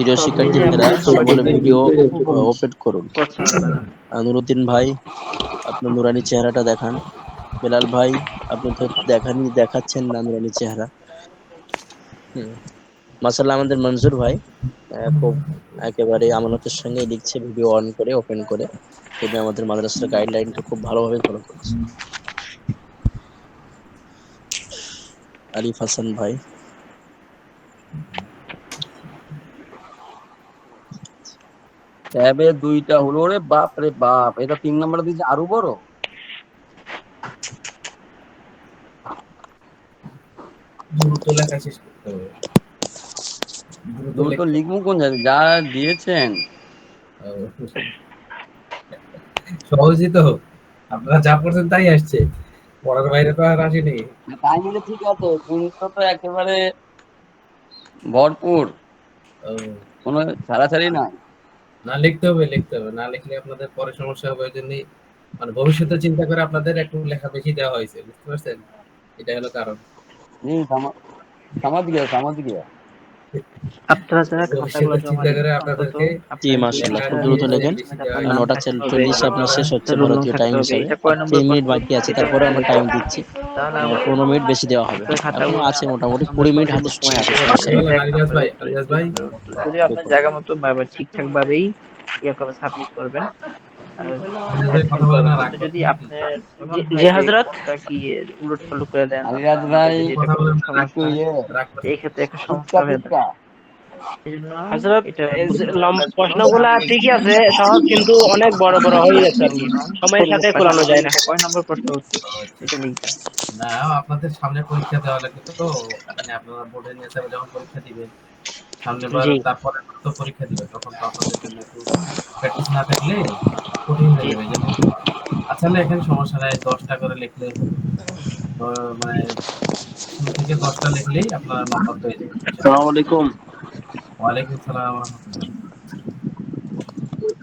প্রিয় সব শিক্ষার্থীরা সকলে ভিডিও ওপেন করুন। আপনারা আনুরুদ্দিন ভাই আপনার নুরানি চেহারাটা দেখান। বেলাল ভাই আপনি তো দেখানি দেখাচ্ছেন না নুরানি চেহারা। মাসাল্লাহ আমাদের মনজুর ভাই খুব একেবারে আমানতের সঙ্গে লিখছে ভিডিও অন করে ওপেন করে। তিনি আমাদের মাদ্রাসার গাইডলাইনকে খুব ভালোভাবে ফলো করছে। আরিফ হাসান ভাই। ট্যাবে দুইটা হলো রে বাপ রে বাপ। এটা তিন নাম্বার দিয়েছে আরও বড়? দ্রুত লিখব কোন যা দিয়েছেন। সহজই তো। আপনারা যা করছেন তাই আসছে। পড়ার বাইরে তো আর আসেনি তাই নিলে ঠিক আছে কিন্তু তো একেবারে ভরপুর। কোনো ছাড়াছাড়ি নাই। না লিখতে হবে লিখতে হবে। না লিখলে আপনাদের পরে সমস্যা হবে ওই জন্যই মানে ভবিষ্যতে চিন্তা করে আপনাদের একটু লেখা বেশি দেওয়া হয়েছে, বুঝতে পারছেন? এটা হলো কারণ। হুম গিয়া সামাদ গিয়া আপনারা যারা খাতাগুলো জমা জি, মাশাআল্লাহ, খুব দ্রুত লেখেন। নটা চল্লিশ আপনার শেষ হচ্ছে রুল ভারতীয় টাইম। হিসাবে তিন মিনিট বাকি আছে তারপরে আমরা টাইম দিচ্ছি। পনেরো মিনিট বেশি দেওয়া হবে। আপনার এখনও আছে মোটামুটি কুড়ি মিনিট হাতে সময় আছে। সমস্যা নেই। বলেন, আলিরাজ ভাই আলিরাজ ভাই। যদি আপনার জায়গা মতো ঠিকঠাক ভাবেই ইয়ে করে সাবমিট করবেন যদি যে কি উলট পালট করে দেন? আলিরাজ ভাই ইয়ে রাগ এই ক্ষেত্রে একটা সমস্যা হবে হযরত এটা এই যে লম্বা প্রশ্নগুলা ঠিকই আছে সহজ কিন্তু অনেক বড় বড় হয়ে যাচ্ছে আর কি। সময়ের সাথে কুলানো যায় না। কয় নম্বর প্রশ্ন হচ্ছে? এটা না আপনাদের সামনে পরীক্ষা দেওয়া লাগবে তো। মানে আপনারা বোর্ডে নিয়ে যখন পরীক্ষা দিবেন। সামনে বার জি। তারপরে তো পরীক্ষা দিবে তখন তো আপনাদের জন্য একটু প্র্যাকটিস না থাকলে কঠিন হয়ে যাবে যেমন আচ্ছা এখানে সমস্যা নাই দশটা করে লিখলে তো মানে শুরু থেকে দশটা লিখলেই আপনার নম্বর হয়ে যাবে। আসসালামু আলাইকুম। ওয়ালাইকুম সালাম রহমতুল্লাহ।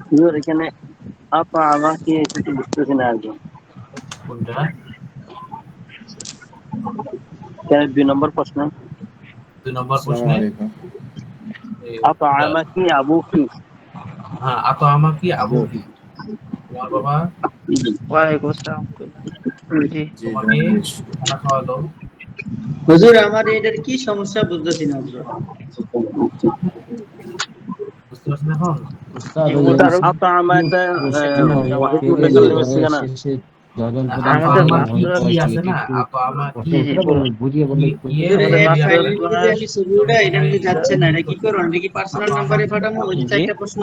হুজুর এখানে আপা আমাকে কিছু বুঝতেছি না আগে। কোনটা? কেন দুই নম্বর প্রশ্ন। দুই নম্বর প্রশ্নে? এই আপা আমাকে আবু কি হ্যাঁ আতো আমাকে তোমার বাবা ওয়ালাইকুম আসসালাম জি তোমাকে খানা খাওয়ালো হুজুর আমার এটার কি সমস্যা বুঝতেছি না হুজুর বুঝতে পারছেন এখন ইয়ে যাচ্ছে না এটা কি করব নাকি পার্সোনাল নাম্বারে। একটা প্রশ্ন